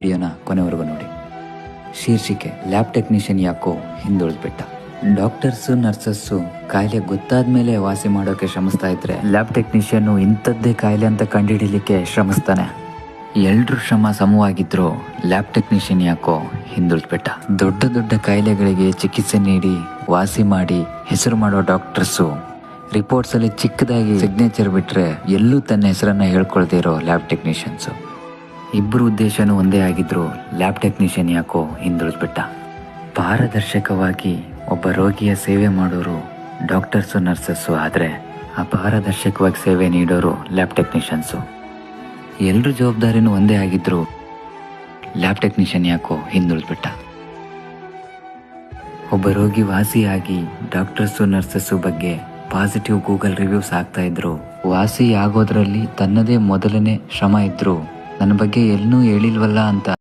ವಿಡಿಯೋನ ಕೊನೆವರೆಗೂ ನೋಡಿ. ಶೀರ್ಷಿಕೆ, ಲ್ಯಾಬ್ ಟೆಕ್ನಿಷಿಯನ್ ಯಾಕೋ ಹಿಂದುಳಿದ್ಬಿಟ್ಟ. ಡಾಕ್ಟರ್ಸು, ನರ್ಸಸ್ಸು ಕಾಯಿಲೆ ಗೊತ್ತಾದ್ಮೇಲೆ ವಾಸಿ ಮಾಡೋಕೆ ಶ್ರಮಿಸ್ತಾ ಇದ್ರೆ ಲ್ಯಾಬ್ ಟೆಕ್ನಿಷಿಯನ್ ಇಂಥದ್ದೇ ಕಾಯಿಲೆ ಅಂತ ಕಂಡುಹಿಡಿಲಿಕ್ಕೆ ಶ್ರಮಿಸ್ತಾನೆ. ಎಲ್ಲರೂ ಶ್ರಮ ಸಮವಾಗಿದ್ರು ಲ್ಯಾಬ್ ಟೆಕ್ನಿಷಿಯನ್ ಯಾಕೋ ಹಿಂದುಳಿದ್ಬಿಟ್ಟ. ದೊಡ್ಡ ದೊಡ್ಡ ಕಾಯಿಲೆಗಳಿಗೆ ಚಿಕಿತ್ಸೆ ನೀಡಿ, ವಾಸಿ ಮಾಡಿ ಹೆಸರು ಮಾಡೋ ಡಾಕ್ಟರ್ಸು ರಿಪೋರ್ಟ್ಸಲ್ಲಿ ಚಿಕ್ಕದಾಗಿ ಸಿಗ್ನೇಚರ್ ಬಿಟ್ಟರೆ ಎಲ್ಲೂ ತನ್ನ ಹೆಸರನ್ನ ಹೇಳ್ಕೊಳ್ದೇ ಇರೋ ಲ್ಯಾಬ್ ಟೆಕ್ನಿಷಿಯನ್ಸು. ಇಬ್ಬರು ಉದ್ದೇಶನೂ ಒಂದೇ ಆಗಿದ್ರು ಲ್ಯಾಬ್ ಟೆಕ್ನಿಷಿಯನ್ ಯಾಕೋ ಹಿಂದುಳಿದ್ಬಿಟ್ಟ. ಪಾರದರ್ಶಕವಾಗಿ ಒಬ್ಬ ರೋಗಿಯ ಸೇವೆ ಮಾಡೋರು ಡಾಕ್ಟರ್ಸು ನರ್ಸಸ್ಸು ಆದರೆ ಅಪಾರದರ್ಶಕವಾಗಿ ಸೇವೆ ನೀಡೋರು ಲ್ಯಾಬ್ ಟೆಕ್ನಿಷಿಯನ್ಸು. ಎಲ್ಲರ ಜವಾಬ್ದಾರಿನೂ ಒಂದೇ ಆಗಿದ್ರು ಲ್ಯಾಬ್ ಟೆಕ್ನಿಷಿಯನ್ ಯಾಕೋ ಹಿಂದುಳಿದ್ಬಿಟ್ಟ. ಒಬ್ಬ ರೋಗಿ ವಾಸಿಯಾಗಿ ಡಾಕ್ಟರ್ಸು ನರ್ಸಸ್ಸು ಬಗ್ಗೆ ಪಾಸಿಟಿವ್ ಗೂಗಲ್ ರಿವ್ಯೂಸ್ ಆಗ್ತಾ ಇದ್ರು. ವಾಸಿ ಆಗೋದ್ರಲ್ಲಿ ತನ್ನದೇ ಮೊದಲನೇ ಶ್ರಮ ಇದ್ರು ನನ್ನ ಬಗ್ಗೆ ಎಲ್ಲೂ ಹೇಳಿಲ್ವಲ್ಲ ಅಂತ.